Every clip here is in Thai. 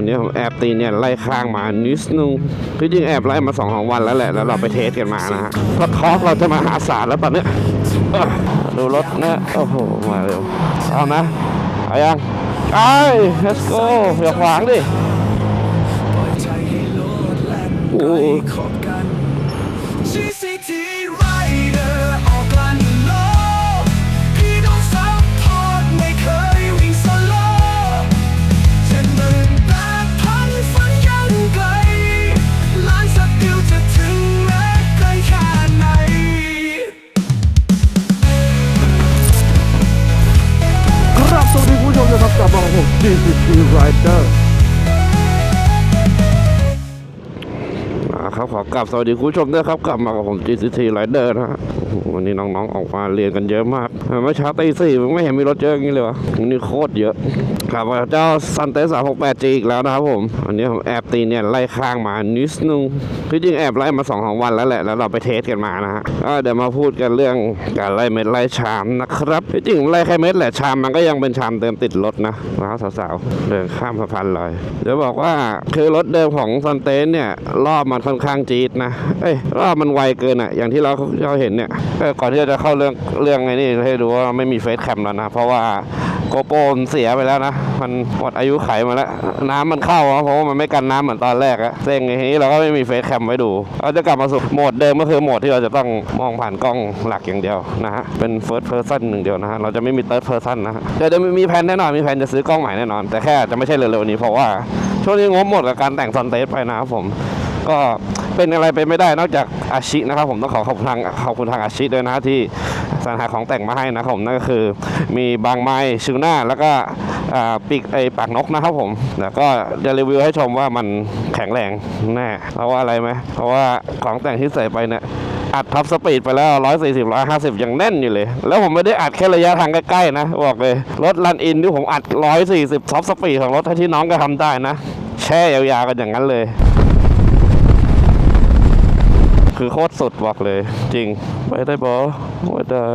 วันนี้ผมแอบตีเนี่ยไล่ข้างมานิดนึงคือจริงแอบไล่มาสองของวันแล้วแหละแล้วเราไปเทสกันมานะฮะพอทอร์กเราจะมาหาศารแล้วตอนเนี้ยดูรถนะโอ้โหมาเร็วเอานะเอายังไอ้ let's go อย่าขวางดิโอ้ กลับสวัสดีคุณผู้ชมด้วยครับ กลับมากับผมจีซีทีไรเดอร์นะฮะวันนี้น้องๆออกมาเรียนกันเยอะมากเมื่อเช้าตีสี่ไม่เห็นมีรถเยอะอย่างนี้เลยวะวันนี้โคตรเยอะ กลับเจ้าซันเตส368 G อีกแล้วนะครับผมวันนี้ผมแอบตีเนี่ยไล่ข้างมานิดนึงคือจริงแอบไล่มาสองของวันแล้วแหละ แล้วเราไปเทสกันมานะฮะเดี๋ยวมาพูดกันเรื่องการไล่เม็ดไล่ชามนะครับที่จริงไล่แค่เม็ดแหละชามมันก็ยังเป็นชามเดิมติดรถนะนะสาวๆเดินข้ามสะพานลอยเดี๋ยวบอกว่าคือรถเดิมของซันเตสเนี่ยรอบมันค่อนข้างจี๊ดนะเอ้ยรอบมันไวเกินอะอย่างที่เราเราเห็นเนี่ยก่อนที่จะเข้าเรื่องเรื่องไอนี่ให้ดูว่าไม่มีเฟซแคมแล้วนะเพราะว่า โกโปรมันเสียไปแล้วนะ มันหมดอายุไขมาแล้ว น้ำมันเข้าเพราะว่ามันไม่กันน้ำเหมือนตอนแรกอะเซ็งอย่างนี้เราก็ไม่มีเฟซแคมไว้ดู เราจะกลับมาสู่โหมดเดิมก็คือโหมดที่เราจะต้องมองผ่านกล้องหลักอย่างเดียวนะฮะ เป็น first person หนึ่งเดียวนะฮะ เราจะไม่มี third person นะฮะ เดี๋ยวจะมีแผนแน่นอน มีแผนจะซื้อกล้องใหม่แน่นอน แต่แค่จะไม่ใช่เร็วๆนี้เพราะว่าช่วงนี้งบหมดกับการแต่งซอนเตสไปนะครับผม ก็เป็นอะไรไปไม่ได้นอกจากอาชินะครับ ผมต้องขอขอบคุณทางขอบคุณทางอาชิด้วยนะที่สรรหาของแต่งมาให้นะครับผมนั่นก็คือมีบางไม้ชิวหน้าแล้วก็ปีกไอปากนกนะครับผมแล้วก็จะรีวิวให้ชมว่ามันแข็งแรงแน่เพราะว่าอะไรไหมเพราะว่าของแต่งที่ใส่ไปเนี่ยอัดท็อปสปีดไปแล้ว 140 150 ยังแน่นอยู่เลย แล้วผมไม่ได้อัดแค่ระยะทางใกล้ๆนะ บอกเลย รถรันอินที่ผมอัด 140 ท็อปสปีดของรถที่น้องก็ทำได้นะ แช่ยาวๆกันอย่างนั้นเลย คือโคตรสุดบอกเลย จริง ไปได้บอไม่ได้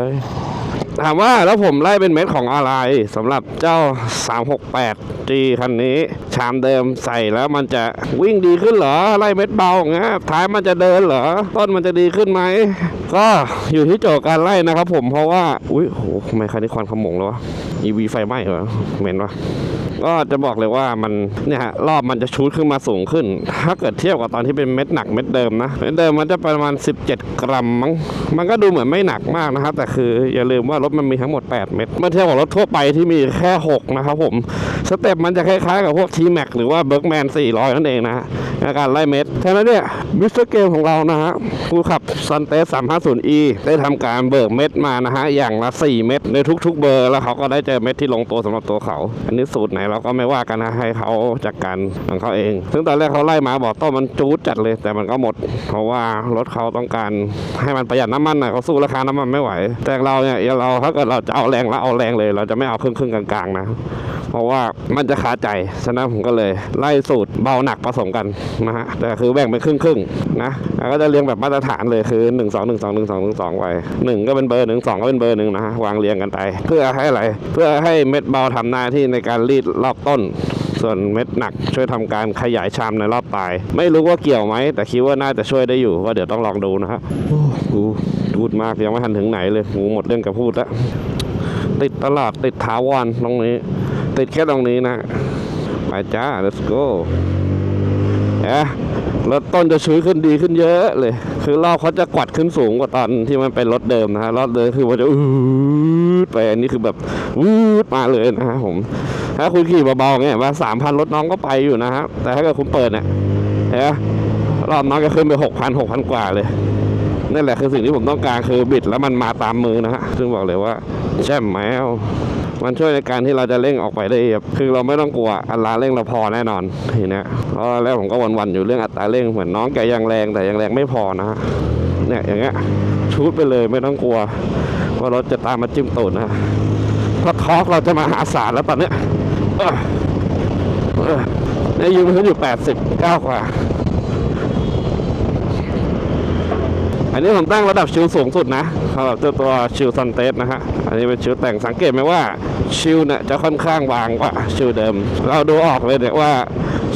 ถามว่าแล้วผมไล่เป็นเม็ดของอะไรสำหรับเจ้า 368G คันนี้ ชามเดิมใส่แล้วมันจะวิ่งดีขึ้นเหรอ ไล่เม็ดเบาอย่างเงี้ยท้ายมันจะเดินเหรอ ต้นมันจะดีขึ้นไหม ก็อยู่ที่โจทย์การไล่นะครับผมเพราะว่า อุ้ยโหทำไมคันนี้ควันขโมงแล้ววะ EV ไฟไหม้เหรอเหม็นวะ ก็จะบอกเลยว่ามันเนี่ยฮะรอบมันจะชูดขึ้นมาสูงขึ้น ถ้าเกิดเทียบกับตอนที่เป็นเม็ดหนักเม็ดเดิมนะเม็ดเดิมมันจะประมาณ 17 กรัมมั้งมันก็ดูเหมือนไม่หนักมากนะครับแต่คืออย่าลืมว่ารถมันมีทั้งหมด 8 เม็ดเมื่อเทียบกับรถทั่วไปที่มีแค่ 6 นะครับผม สเต็ปมันจะคล้ายๆกับพวก T-Max หรือว่า Bergman 400 นั่นเองนะฮะในการไล่เม็ดฉะนั้นเนี่ยมิสเตอร์เกมของเรานะฮะผู้ขับ s u n t e 350e ได้ทำการเบิกเม็ดมานะฮะอย่างละ 4 เม็ดในทุกๆเบอร์ แล้วเขาก็ได้เจอเม็ดที่ลงตัวสำหรับตัวเขา อันนี้สูตรไหนเราก็ไม่ว่ากันนะให้เขาจัดการของเขาเอง ซึ่งตอนแรกเขาไล่มาบอกต้นมันจูดจัดเลย แต่มันก็หมด เพราะว่ารถเขาต้องการให้มันประหยัดน้ำมันนะเขาสู้ราคาน้ำมันไม่ไหว แต่เราเนี่ยเราถ้าเกิดเราจะเอาแรงแล้วเอาแรงเลย เราจะไม่เอาครึ่งครึ่งๆกลางๆนะ เพราะว่ามันจะขาใจฉะนั้นผมก็เลยไล่สูตรเบาหนักผสมกันนะฮะแต่คือแบ่งเป็นครึ่งครึ่งๆนะแล้วก็จะเรียงแบบมาตรฐานเลยคือ 1 2 1 2 1 2 1 2ไปหนึ่งก็เป็นเบอร์หนึ่งสองก็เป็นเบอร์หนึ่งนะฮะวางเรียงกันไป เพื่อให้อะไรเพื่อให้เม็ดเบาทำหน้าที่ในการรีดรอบต้นส่วนเม็ดหนักช่วยทำการขยายชามในรอบปลาย ไม่รู้ว่าเกี่ยวไหม แต่คิดว่าน่าจะช่วยได้อยู่ว่าเดี๋ยวต้องลองดูนะฮะโอ้กูพูดมากยังไม่ทันถึงไหนเลยหูหมดเรื่องกับพูดแล้วติดตลาดติดถาวรตรงนี้ ติดแค่ตรงนี้นะ ไปจ้า let's go เอ๊ะรถต้นจะชื้นขึ้นดีขึ้นเยอะเลย คือรอบเขาจะกวัดขึ้นสูงกว่าตอนที่มันเป็นรถเดิมนะฮะ รถเดิมคือมันจะอืดไป อันนี้คือแบบวืดมาเลยนะฮะผม ถ้าคุณขี่เบาๆเงี้ยว่าสามพันรถน้องก็ไปอยู่นะฮะ แต่ถ้าเกิดคุณเปิดเนี่ยเห็นไหมรอบน้องจะขึ้นไปหกพันหกพันกว่าเลยนั่นแหละคือสิ่งที่ผมต้องการคือบิดแล้วมันมาตามมือนะฮะ ซึ่งบอกเลยว่าแช่มแมว มันช่วยในการที่เราจะเร่งออกไปได้แบบคือเราไม่ต้องกลัวอัตราเร่งเราพอแน่นอนทีเนี้ยเพราะแรกผมก็วันๆอยู่เรื่องอัตราเร่งเหมือนน้องแกยังแรงแต่ยังแรงไม่พอนะฮะเนี่ยอย่างเงี้ยชูดไปเลยไม่ต้องกลัวว่ารถจะตามมาจิ้มตูดนะเพราะทอกเราจะมาหาศาลแล้วตอนเนี้ยเนี่ยยืนมันอยู่แปดสิบเก้ากว่า อันนี้ผมตั้งระดับชิลสูงสุดนะสำหรับตัวตัวชิลซันเตสนะฮะ อันนี้เป็นชิลแต่งสังเกตไหมว่าชิลเนี่ยจะค่อนข้างบางกว่าชิลเดิม เราดูออกเลยเนี่ยว่า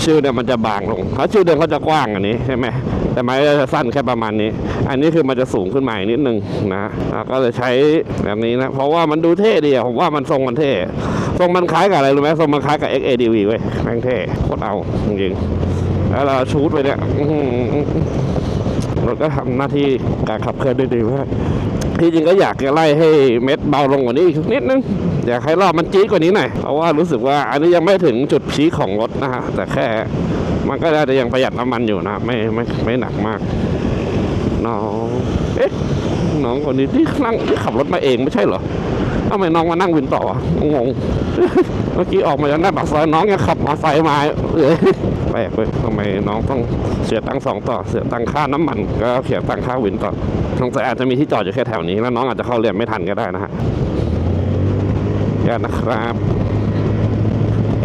ชิลเนี่ยมันจะบางลง เพราะชิลเดิมเขาจะกว้างอันนี้ใช่ไหมแต่ไม้จะสั้นแค่ประมาณนี้ อันนี้คือมันจะสูงขึ้นมาอีกนิดนึงนะก็เลยใช้แบบนี้นะ เพราะว่ามันดูเท่ดีผมว่ามันทรงมันเท่ ทรงมันคล้ายกับอะไรรู้ไหมทรงมันคล้ายกับ XADV เว้ยแม่งเท่โคตรเอาจริงๆแล้วเราชูดไปเนี่ย เรถก็ทำหน้าที่การขับเคลื่อนได้ดีมากที่จริงก็อยากจะไล่ให้เม็ดเบาลงกว่านี้อีกนิดนึง อยากให้รอบมันจี๊ดกว่านี้หน่อยเพราะว่ารู้สึกว่าอันนี้ยังไม่ถึงจุดพีของรถนะฮะแต่แค่มันก็น่าจะยังประหยัดน้ำมันอยู่นะไม่ไม่ไม่หนักมากน้องเอ๊ะน้องคนนี้ที่นั่งที่ขับรถมาเองไม่ใช่เหรอทำไมน้องมานั่งวินต่อวะงงเมื่อกี้ออกมาจากหน้าปากซอยน้องยังขับมอเตอร์ไซค์มาเอ้ย แปลกเลยทำไมน้องต้องเสียตังค์สองต่อ เสียตังค่าน้ำมันก็เสียตังค่าวินต่อสงสัยอาจจะมีที่จอดอยู่แค่แถวนี้แล้วน้องอาจจะเข้าเรียนไม่ทันก็ได้นะฮะยานะครับ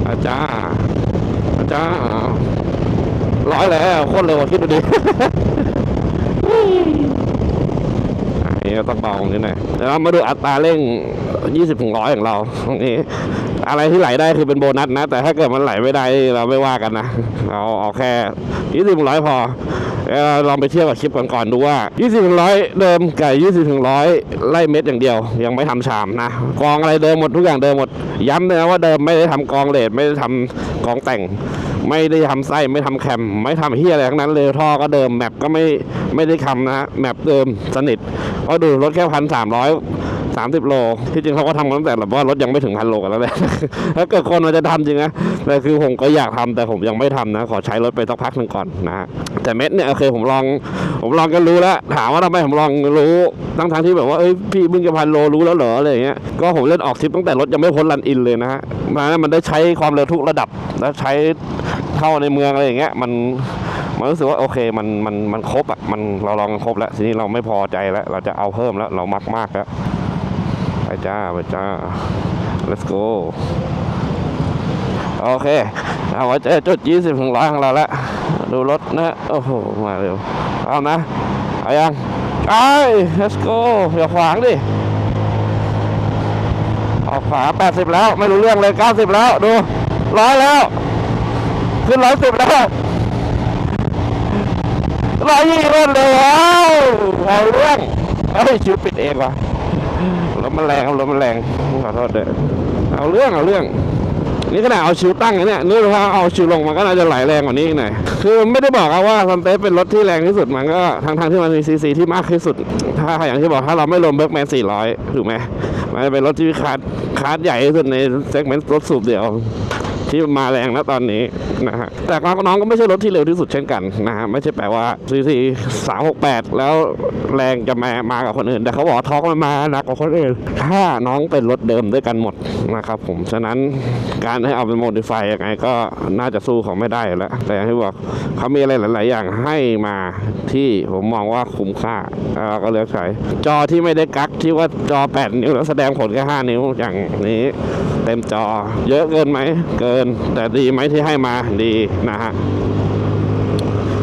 อาจารย์อาจารย์ร้อยแล้วโคตรเร็วคิดดูดิ อั นี้ต้องเบานิดหน่อยเดี๋ยวเรามาดูอัตราเร่ง 20ถึง100ของเราตรงนี้อะไรที่ไหลได้คือเป็นโบนัสนะ แต่ถ้าเกิดมันไหลไม่ได้เราไม่ว่ากันนะเอาเอาแค่20ถึง100พอเดี๋ยวเราลองไปเทียบกับคลิปก่อนๆดูว่า 20ถึง100เดิมกับ 20ถึง100ไล่เม็ดอย่างเดียว ยังไม่ทำชามนะกองอะไรเดิมหมดทุกอย่างเดิมหมด ย้ำเลยนะว่าเดิมไม่ได้ทำกองเลดไม่ได้ทำกองแต่ง ไม่ได้ทำไส้ไม่ทำแคมไม่ทำเฮียอะไรทั้งนั้นเลยท่อก็เดิมแมปก็ไม่ไม่ได้ทำนะฮะแมปเดิมสนิทก็ดูรถแค่พันสามร้อย สามสิบโล ที่จริงเขาก็ทำกันตั้งแต่แบบว่ารถยังไม่ถึงพันโลกันแล้วแหละ ถ้าเกิดคนมันจะทำจริงนะแต่คือผมก็อยากทำแต่ผมยังไม่ทำนะ ขอใช้รถไปสักพักหนึ่งก่อนนะฮะแต่เม็ดเนี่ยโอเคผมลอง ผมลองกันรู้แล้วถามว่าทำไมผมลองรู้ทั้งทางที่แบบว่าเอ้ยพี่มึงจะพันโลรู้แล้วเหรออะไรอย่างเงี้ยก็ผมเล่นออกทริปตั้งแต่รถยังไม่พ้นรันอินเลยนะฮะมันมันได้ใช้ความเร็วทุกระดับแล้วใช้เข้าในเมืองอะไรอย่างเงี้ยมันมันรู้สึกว่าโอเคมันมันมันครบอะมันเราลองครบแล้วทีนี้เราไม่พอใจแล้ว เราจะเอาเพิ่มแล้วเรามักมากแล้ว จ้าไปจ้า let's go โอเคเอาไว้เจอจุดยี่สิบถึงร้อยของเราล้วดูรถนะ โอ้โห มาเร็ว เอานะ เอายังไป let's go อย่าขวางดิ ออกขวา 80 แล้ว ไม่รู้เรื่องเลย 90 แล้ว ดูร้อยแล้ว ขึ้นร้อยสิบแล้วร้อยยี่รถเลยว้าวเอาเรื่องเฮ้ยชิวปิดเองว่ะ รถมันแรงครับรถมันแรงขอโทษเด้อเอาเรื่องเอาเรื่อง นี่ขนาดเอาชิวตั้งนเนี่ยนึกว่าเอาชิวลงมันก็น่าจะไหลแรงกว่านี้หน่อยคือไม่ได้บอกว่าซันเตสเป็นรถที่แรงที่สุดมันก็ทางทางที่มันมีซีซีที่มากที่สุด ถ้าอย่างที่บอกถ้าเราไม่รวมเบิร์กแมน400ถูกไหมมันจะเป็นรถที่คาร์ดคาร์ดใหญ่ที่สุดในเซกเมนต์รถสูบเดียว ที่มาแรงนะตอนนี้นะฮะแต่น้องก็ไม่ใช่รถที่เร็วที่สุดเช่นกันนะฮะไม่ใช่แปลว่าซีซีสามหกแปดแล้วแรงจะมามากับคนอื่น แต่เขาบอกท็อกมันมาหนักกว่าคนอื่นถ้าน้องเป็นรถเดิมด้วยกันหมดนะครับผมฉะนั้นการให้เอาไปโมดิฟายยังไงก็น่าจะสู้เขาไม่ได้แล้ว แต่อย่างที่บอกเขามีอะไรหลาย ๆ อย่างให้มาที่ผมมองว่าคุ้มค่าเราก็เลือกใช้จอที่ไม่ได้กักที่ว่าจอ 8 นิ้วแล้วแสดงผลแค่5นิ้วอย่างนี้ เต็มจอ เยอะเกินไหมเกินแต่ดีไหมที่ให้มาดีนะฮะ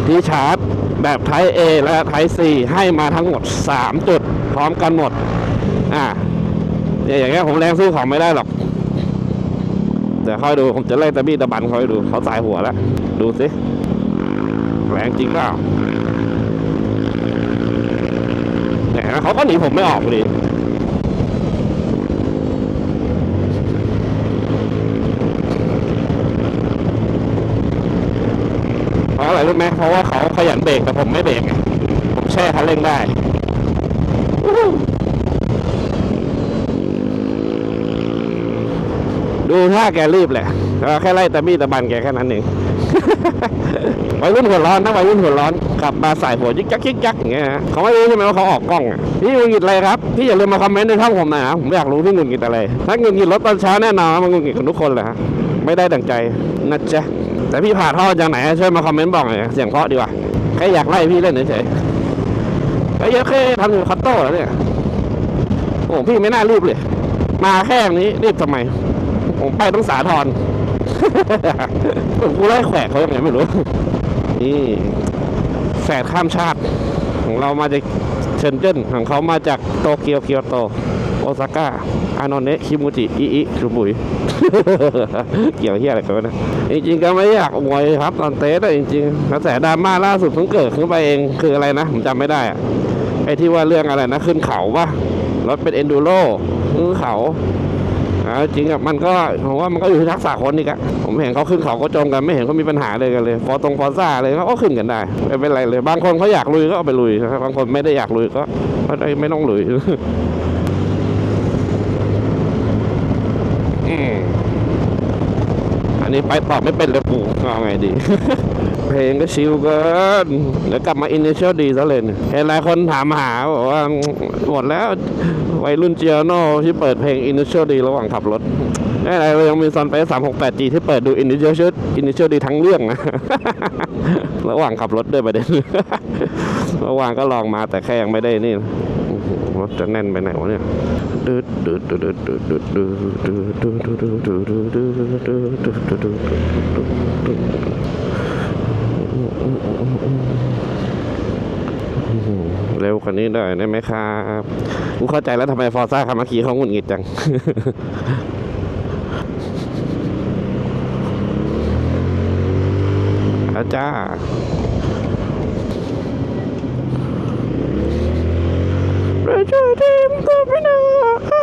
ที่ชาร์จแบบไท A และไท C ให้มาทั้งหมด 3 จุด พร้อมกันหมด อ่าเนี่ยอย่างเงี้ยผมแรงสู้เขาไม่ได้หรอกแต่ค่อยดูผมจะไล่ตะบี้ตะบันค่อยดูเขาสายหัวแล้ว ดูสิ แรงจริงเปล่าเนี่ยเขาก็หนีผมไม่ออกเลย เพราะ อะไรรู้ไหมเพราะว่าเขาขยันเบรกแต่ผมไม่เบรกผมแช่คันเร่งได้ดูท่าแกรีบแหละแค่ไล่ตะบี้ตะบันแกแค่นั้นเองวัยรุ่นหัวร้อนนะวัยรุ่นหัวร้อนกลับมาใส่หัวยิกยักยิกยักอย่างเงี้ยเขาไม่รู้ใช่ไหมว่าเขาออกกล้องพี่หงุดหงิดอะไรครับพี่อย่าลืมมาคอมเมนต์ในช่องผมนะผมอยากรู้พี่หงุดหงิดอะไร ถ้าหงุดหงิดรถตอนเช้าแน่นอนมันหงุดหงิดกันทุกคนแหละฮะ ไม่ได้ดั่งใจนะจ๊ะแต่พี่ผ่าท่อจากไหนช่วยมาคอมเมนต์บอกหน่อยเสียงเพราะดีกว่าแค่อยากไล่พี่เล่นเฉยๆไอ้เยอะแค่ทำอยู่คัตโต้แล้วเนี่ยโอ้พี่ไม่น่ารีบเลย มาแค่นี้รีบทำไม ผมไปต้องสาทรผมกูไล่แขวกเขาอยังไงไม่รู้นี่แฝดข้ามชาติ ของเรามาจากเชนเจิ้นของเขามาจากโตเกียวเกียวโตโอซาก้าอานอนเนะคิมูจิอิอิชุบุย เกี่ยวเฮียอะไรกันวะนะจริงๆก็ไม่อยากอวยครับตอนเตสแต่จริงๆกระแสดราม่าล่าสุดเพิ่งเกิดขึ้นไปเองคืออะไรนะผมจำไม่ได้อะไอ้ที่ว่าเรื่องอะไรนะขึ้นเขาปะรถเป็นเอนดูโรขึ้นเขาจริงอะมันก็ผมว่ามันก็อยู่ที่ทักษะคนอีกอะผมเห็นเขาขึ้นเขาก็จมกันไม่เห็นเขามีปัญหาเลยกันเลยฟอตรงฟอซ่าเลยเขาก็ขึ้นกันได้ไม่เป็นไรเลย บางคนเขาอยากลุยก็เอาไปลุยนะครับบางคนไม่ได้อยากลุยก็ไม่ได้ไม่ต้องลุย อืมอั นนี้ไปตอบไม่เป็นเลยปู่เอาไงดี เพลงก็ชิลเกินเดี๋ยวกลับมาอินเนเชียลดีซะเลยเนี่ยเห็นหลายคนถามหาบอกว่าหมดแล้ววัยรุ่นเจียโนที่เปิดเพลงอินเนเชียลดีระหว่างขับรถไม่อะไรเรายังมีซอนไปสามหกแปดจีที่เปิดดูอินเนเชียลอินเนเชียลดีทั้งเรื่องนะระหว่างขับรถด้วยประเด็นระหว่างก็ลองมาแต่แค่ยังไม่ได้นี่นะโอ้โห รถจะแน่นไปไหนวะเนี่ยดูดดูดดูดดูดดูดดูดดูดดูดดูดดูดดูดดูดดูดดูดดูดดูดดูดดูดเร็วกว่านี้ได้ได้ไหมครับกูเข้าใจแล้วทำไมฟอร์ซ่าคามาคีเขาหงุดหงิดจังอาจ้าประ ชาทีมก็ไม่น่า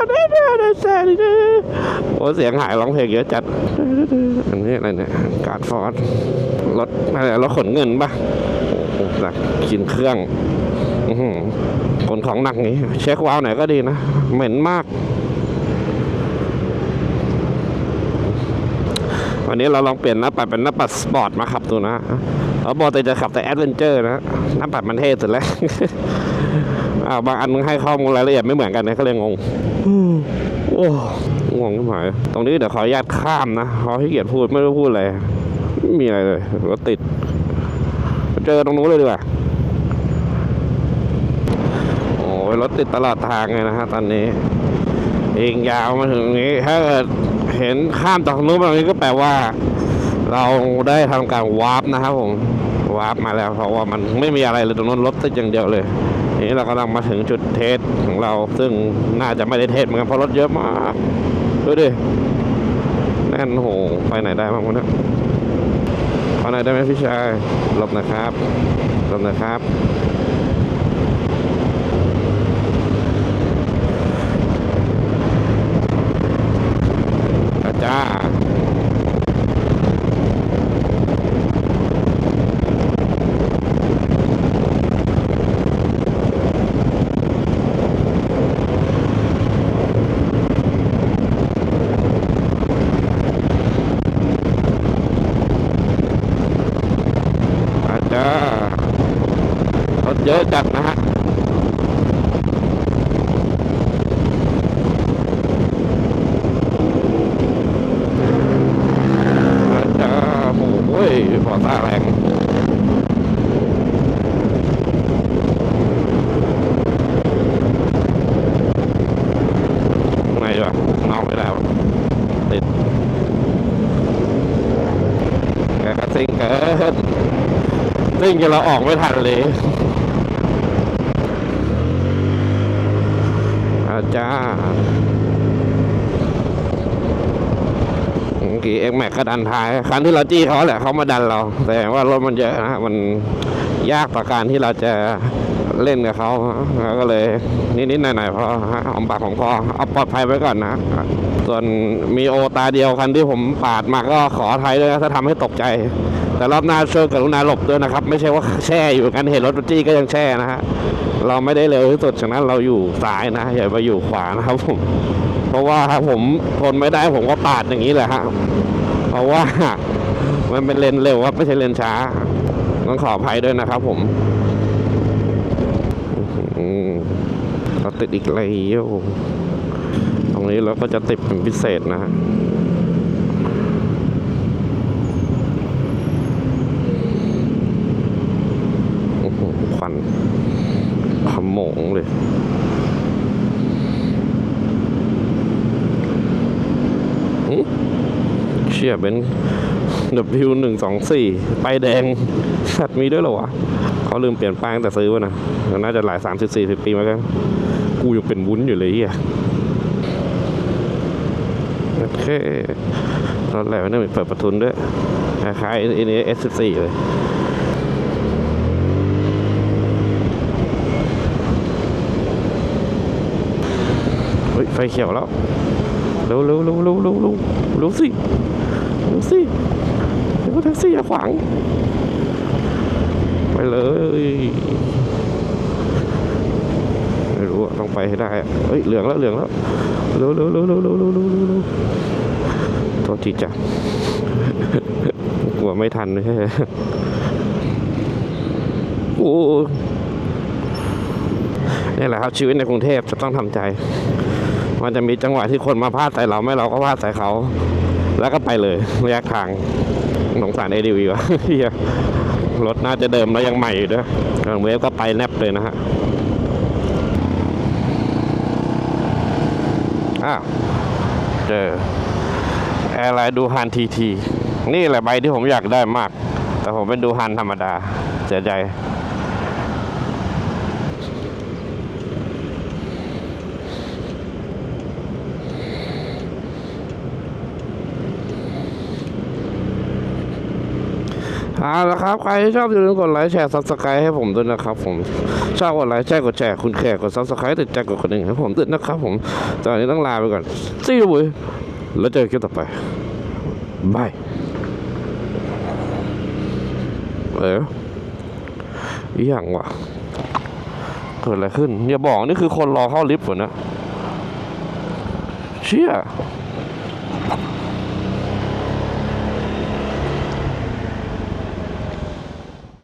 ได้ได้ได้แซ่ดีโอ้เสียงหายร้องเพลงเยอะจัด อันนี้อะไรเนี่ย การฟอร์ดรถอะไรรถขนเงินปะหนักกินเครื่องขนของหนักนี้ เช็ควาล์วไหนอยก็ดีนะ เหม็นมาก วันนี้เราลองเปลี่ยนหน้าปัดเป็นหน้าปัดสปอร์ตมาขับดูนะเราบอกแต่จะขับแต่แอดเวนเจอร์นะ หน้าปัดมันเท่สุดแล้ว อ้าวบางอันมึงให้ข้อมูลรายละเอียดไม่เหมือนกันนะก็เลยงงอืมโอ้งงขึ้นมาตรงนี้เดี๋ยวขออนุญาตข้ามนะขอให้เกียรติพูดไม่รู้พูดอะไรไม่มีอะไรเลยรถติด เจอตรงนู้นเลยดีกว่าโอ้ยรถติดตลอดทางเลยนะฮะตอนนี้เองยาวมาถึงตรงนี้ ถ้าเกิดเห็นข้ามจากตรงนู้นมาตรงนี้ก็แปลว่า เราได้ทำการวาร์ปนะครับผม วาร์ปมาแล้วเพราะว่ามันไม่มีอะไรเลยตรงนั้นรถติดอย่างเดียวเลยนี้เรากำลังมาถึงจุดเทสของเรา ซึ่งน่าจะไม่ได้เทสเหมือนกันเพราะรถเยอะมากดูดิแน่นโหไปไหนได้บ้างวะเนี่ยไปไหนได้ไหมพี่ชายหลบนะครับหลบนะครับ อาจ้า อาจ้ารถเยอะจัดนะฮะ อาจจะโอ้ ยพอตาแรงไงวะนอกไม่ได้ว ติดแกก็ซิงเกินซิงจนเราออกไม่ทันเลยอาจารย์ เมื่อ กี้เอ็กแม็กก็ดันท้าย คันที่เราจี้เขาแหละเขามาดันเรา แต่ว่ารถมันเยอะนะมันยากต่อการที่เราจะเล่นกับเขาเราก็เลยนิดๆหน่อยๆพอฮะหอมปากของพอเอาปลอดภัยไว้ก่อนนะส่วนมีโอตาเดียวคันที่ผมปาดมาก็ขออภัยด้วยถ้าทำให้ตกใจ แต่รอบหน้าช่วยกรุณาหลบด้วยนะครับ ไม่ใช่ว่าแช่อยู่กันเห็นรถจี้ก็ยังแช่นะฮะเราไม่ได้เร็วที่สุดฉะนั้นเราอยู่ซ้ายนะอย่าไปอยู่ขวานะครับผม เพราะว่าผมทนไม่ได้ผมก็ปาดอย่างนี้แหละฮะเพราะว่ามันเป็นเลนเร็วครับไม่ใช่เลนช้าต้องขออภัยด้วยนะครับผมเราติดอีกแล้วตรงนี้เราก็จะติดเป็นพิเศษนะฮะควันขมงเลย เชี่ยเป็น W หนึ่งสองสี่ไปแดงสัตว์มีด้วยเหรอวะเขาลืมเปลี่ยนป้ายตั้งแต่ซื้อวะนะน่าจะหลายสามสิบสี่สิบปีมาแล้วกูยังเป็นวุ้นอยู่เลยเฮียโอเครถอะไรวะเนี่ยมีเปิดประทุนด้วยคล้ายๆอันนี้ S14 เลยเฮ้ยไฟเขียวแล้วร็วเร็วเร็วเร็วเร็วเร็วเร็วสิ เร็วสิเดี๋ยวแท็กซี่อย่าขวาง ไปเลย ไม่รู้ต้องไปให้ได้เฮ้ยเหลืองแล้วเหลืองแล้วเร็วเร็วเร็วเร็วเร็วเร็วเร็วเร็วโทษทีจ้ะกลัวไม่ทันไม่ใช่โอ้นี่แหละครับชีวิตในกรุงเทพจะต้องทำใจ มันจะมีจังหวะที่คนมาพาดใส่เราไม่เราก็พาดใส่เขา แล้วก็ไปเลยระยะทางสงสาร ADV วะเฮียรถน่าจะเดิมแล้วยังใหม่อยู่ด้วยทางเวฟก็ไปแนบเลยนะฮะอ้าวเจอแอร์ไลน์ดูฮันทีที นี่แหละใบที่ผมอยากได้มาก แต่ผมเป็นดูฮันธรรมดาเสียใจ เอาละครับ ใครที่ชอบอย่าลืมกดไลค์แชร์ซับสไครต์ให้ผมด้วยนะครับผมชอบกดไลค์แชร์กดแชร์คุณแขกกดซับสไครต์ติดใจกดกระดิ่งให้ผมด้วยนะครับผมตอนนี้ต้องลาไปก่อนซีอูบุยแล้วเจอกันคลิปต่อไปบายเอออีหยังวะเกิดอะไรขึ้น อย่าบอกนี่คือคนรอเข้าลิฟต์เหรอนะเชี่ย